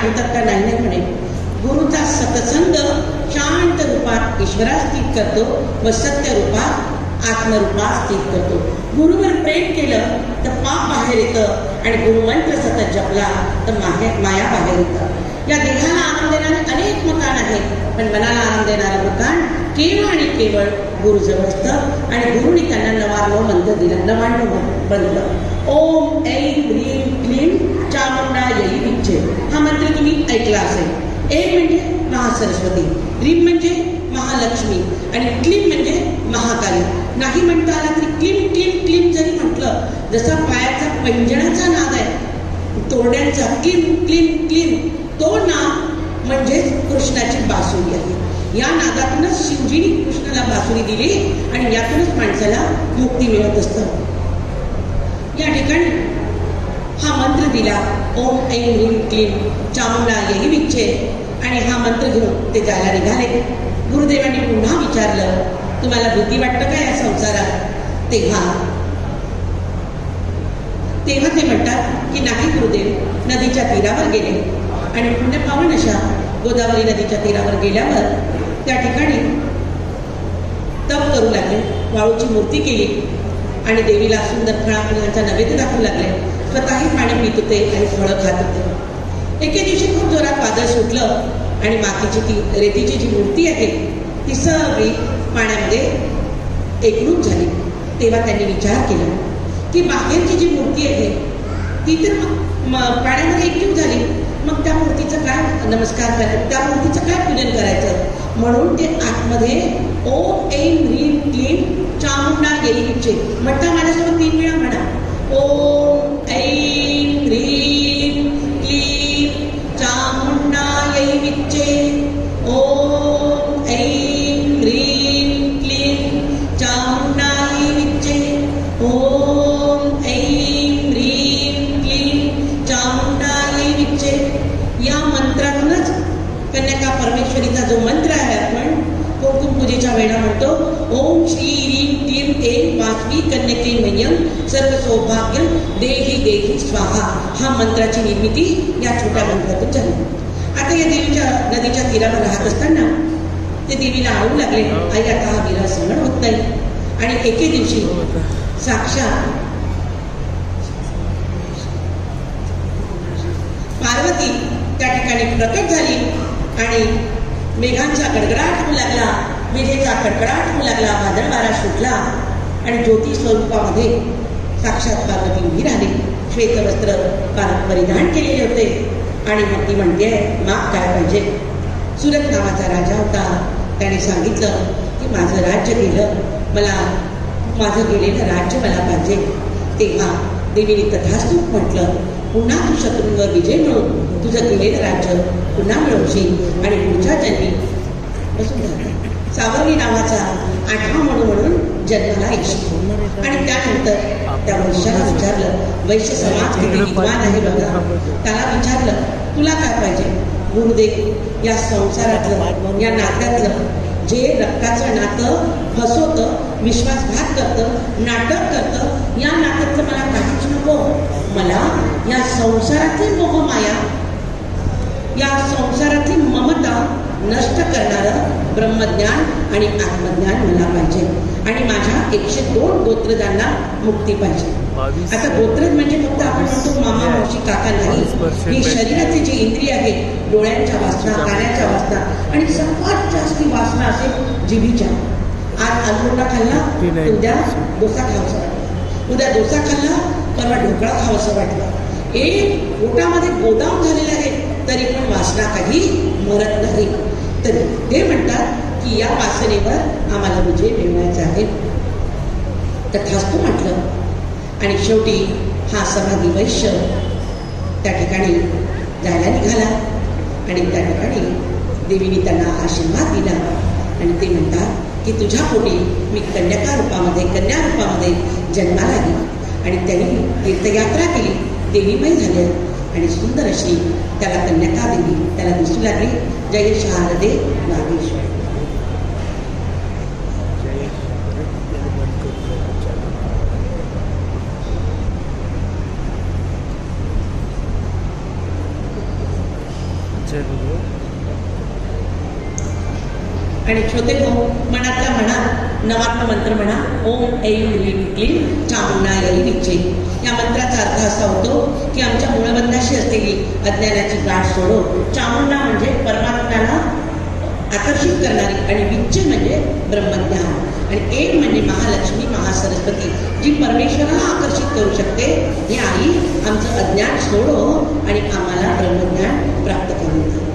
आठवतात का नाही नाही म्हणे गुरुचा सतसंग शांत रूपात ईश्वरात स्थित करतो व सत्य रूपात आत्मरूपात स्थित करतो. गुरुवर प्रेम केलं तर पाप बाहेर येतं आणि गुरुमंत्र सतत जपला तर माहे माया बाहेर येतं. या देहाला आनंद देणारे अनेक मकान आहेत पण मनाला आनंद देणारं मकान केवळ आणि केवळ गुरुजवळ असतं आणि गुरुनी त्यांना नवार्णव मंत्र दिलं नवाण्णव बनलं ओम ऐं ह्रीं क्लीं चामुंडा यई विच्चे हा मंत्र तुम्ही ऐकला असेल ऐं म्हणजे सरस्वती. रीम म्हणजे महालक्ष्मी आणि क्लीम म्हणजे महाकाली. नाही म्हणता आला तरी क्लीम क्लीम क्लीम जरी म्हटलं जसा पायाचा पंजणाचा नाद आहे तोरड्यांचा क्लीम क्लीम क्लीम तो नाद म्हणजेच कृष्णाची बासुरी आहे. या नादातूनच शिवजीने कृष्णाला बासुरी दिली आणि यातूनच माणसाला मुक्ती मिळत असतं. या ठिकाणी हा मंत्र दिला ओम ऐं ह्रीं क्लीं चामुंडा येही विच्छे आणि हा मंत्र घेऊन ते जायला निघाले गुरुदेवांनी पुन्हा विचारलं तुम्हाला भीती वाटतं का या संसारात? तेव्हा तेव्हा ते म्हणतात की नाही गुरुदेव नदीच्या तीरावर गेले. आणि पुण्य पावन अशा गोदावरी नदीच्या तीरावर गेल्यावर त्या ठिकाणी तप करू लागले वाळूची मूर्ती केली आणि देवीला सुंदर फळा फुलांचा नैवेद्य दाखवू लागले. स्वतःही पाणी पित होते आणि फळं खात होते. एके दिवशी खूप जोरात वादळ सुटलं आणि मातीची ती रेतीची जी मूर्ती आहे ती सगळी पाण्यामध्ये एकरूप झाली. तेव्हा त्यांनी विचार केला की बाहेरची जी मूर्ती आहे ती तर मग पाण्यामध्ये एकरूप झाली. मग त्या मूर्तीचं काय नमस्कार करायचं? त्या मूर्तीचं काय पूजन करायचं? म्हणून ते आतमध्ये ओम ऐम ह्रीम क्लीम चामुंडा गेली विच्चे म्हणता माझ्यासोबत तीन वेळा म्हणा. ओम ऐं कन्यका जो मंत्र आहे आपण कुंकुम पूजेच्या वेळा म्हणतो ओम श्री रीम क्लीं ऐं वासवी कन्यके मह्यम सर्व सौभाग्य देही देही स्वाहा. हा मंत्राची निर्मिती या छोट्या मंत्रातून झाली. आता या देवीच्या नदीच्या तीरावर राहत असताना ते देवीला आणू लागले. आई आता हा विरा सहन होत नाही. आणि एके दिवशी साक्षात पार्वती त्या ठिकाणी प्रकट झाली आणि मेघांचा गडगडाट होऊ लागला. विजेचा कडकडाट होऊ लागला. वादळ वारा सुटला. आणि ज्योती स्वरूपामध्ये साक्षात पार्वती उभी राहिली. श्वेतवस्त्र पार परिधान केलेले होते. आणि मग ती म्हणते माग काय पाहिजे? सुरत नावाचा राजा होता. त्याने सांगितलं की माझं राज्य गेलं. मला माझं गेलेलं राज्य मला पाहिजे. तेव्हा देवीने तथास्तूप म्हटलं पुन्हा तू शत्रूंवर विजय मिळून तुझं गेलेलं राज्य पुन्हा मिळवशील आणि पुढच्या जन्मी. झालं सावरली नावाचा आठवा म्हणून म्हणून जन्माला येशील आणि त्यानंतर त्या वैश्याला विचारलं वैश्य समाज किती विद्वान आहे बघा. त्याला विचारलं तुला काय पाहिजे? गुरुदेव या संसारातलं या नात्यातलं जे रक्ताचं नातं फसवतं विश्वासघात करतं नाटक करतं या नात्यातलं मला काहीच नको. मला या संसारातली मोहमाया या संसारातली ममता नष्ट करणारं ब्रह्मज्ञान आणि आत्मज्ञान मला पाहिजे. आणि माझ्या एकशे दोन गोत्रजांना मुक्ती पाहिजे. आता गोत्रज म्हणजे फक्त आपण म्हणतो मामा मावशी काका नाही. ही शरीराची जी इंद्रिय आहे डोळ्यांच्या वासना कानाच्या वासना आणि सर्वात जास्ती वासना असेल जिभीच्या. आज आलमोंडा खाल्ला उद्या डोसा खावासा वाटला. उद्या डोसा खाल्ला परवा ढोकळा खावासा वाटला. हे पोटामध्ये गोदाम झालेलं आहे तरी पण वासना काही मरत नाही. तर ते म्हणतात की या वासनेवर आम्हाला विजय मिळवायचा आहे. तथास्तू म्हटलं आणि शेवटी हा समाधी वैश्य त्या ठिकाणी जायला निघाला. आणि त्या ठिकाणी देवीने त्यांना आशीर्वाद दिला. आणि ते म्हणतात की तुझ्या पोटी मी कन्याका रूपामध्ये कन्या रूपामध्ये जन्माला आली. आणि त्यांनी तीर्थयात्रा केली. देवीमय झाले आणि सुंदर अशी त्याला कन्यका दिली त्याला दिसू लागली. जय शारदे नागेश्वर जय गुरु आणि छोटे भाऊ हो, मनातल्या मनात नवात्म मंत्र म्हणा ओम ऐं ह्रीं क्लीं चामुंडायरी विचे या मंत्राचा अर्थ असा होतो की आमच्या मूळबंधाशी असलेली अज्ञानाची गाठ सोडो चामुंडा म्हणजे परमात्म्याला आकर्षित करणारी आणि विच्चे म्हणजे ब्रह्मज्ञान. आणि एक म्हणजे महालक्ष्मी महासरस्वती जी परमेश्वराला आकर्षित करू शकते ही आई आमचं अज्ञान सोडो आणि आम्हाला ब्रह्मज्ञान